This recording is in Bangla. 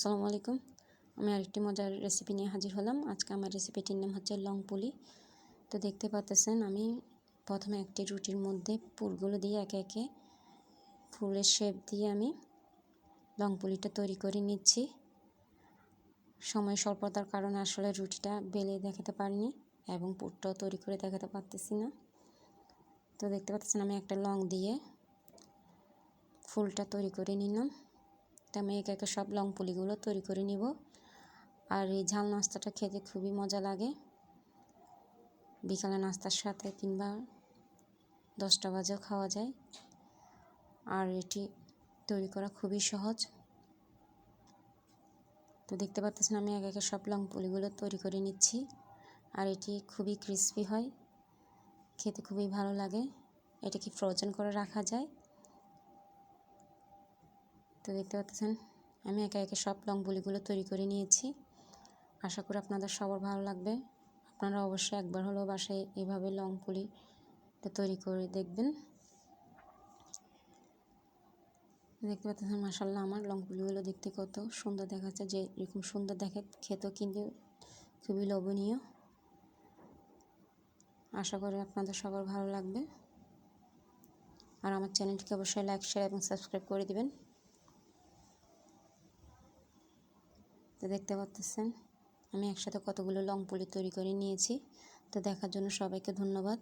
আসসালামু আলাইকুম। আমি আরেকটি মজার রেসিপি নিয়ে হাজির হলাম। আজকে আমার রেসিপিটির নাম হচ্ছে লং পুলি তো দেখতে পাচ্ছেন আমি প্রথমে একটি রুটির মধ্যে পুরগুলো দিয়ে একে একে ফুলের শেপ দিয়ে আমি লং পুলিটা তৈরি করে নিচ্ছি। সময় স্বল্পতার কারণে আসলে রুটিটা বেলে দেখাতে পারিনি এবং পুরটাও তৈরি করে দেখাতে পারতেছি না। তো দেখতে পাচ্ছেন আমি একটা লং দিয়ে ফুলটা তৈরি করে নিলাম। তো আমি একে একে সব লং পুলিগুলো তৈরি করে নিব। আর এই ঝাল নাস্তাটা খেতে খুবই মজা লাগে। বিকালে নাস্তার সাথে কিংবা দশটা বাজেও খাওয়া যায়। আর এটি তৈরি করা খুবই সহজ। তো দেখতে পাচ্ছেন আমি একে একে সব লং পুলিগুলো তৈরি করে নিচ্ছি। আর এটি খুবই ক্রিস্পি হয়। খেতে খুবই ভালো লাগে। এটাকে ফ্রোজেন করে রাখা যায়। তো দেখতে পাচ্ছেন, আমি একে একে সব লং পুলিগুলো তৈরি করে নিয়েছি। আশা করি আপনাদের সবার ভালো লাগবে। আপনারা অবশ্যই একবার হলেও বাসায় এভাবে লং পুলিটা তৈরি করে দেখবেন। দেখতে পাচ্ছেন মাসাল্লাহ আমার লং পুলিগুলো দেখতে কত সুন্দর দেখাচ্ছে, যে এরকম সুন্দর দেখে খেতেও কিন্তু খুবই লোভনীয়। আশা করি আপনাদের সবার ভালো লাগবে। আর আমার চ্যানেলটিকে অবশ্যই লাইক, শেয়ার এবং সাবস্ক্রাইব করে দিবেন। তো দেখতে পাচ্ছেন আমি একসাথে কতগুলো লং পুলি তৈরি করে নিয়েছি। তো দেখার জন্য সবাইকে ধন্যবাদ।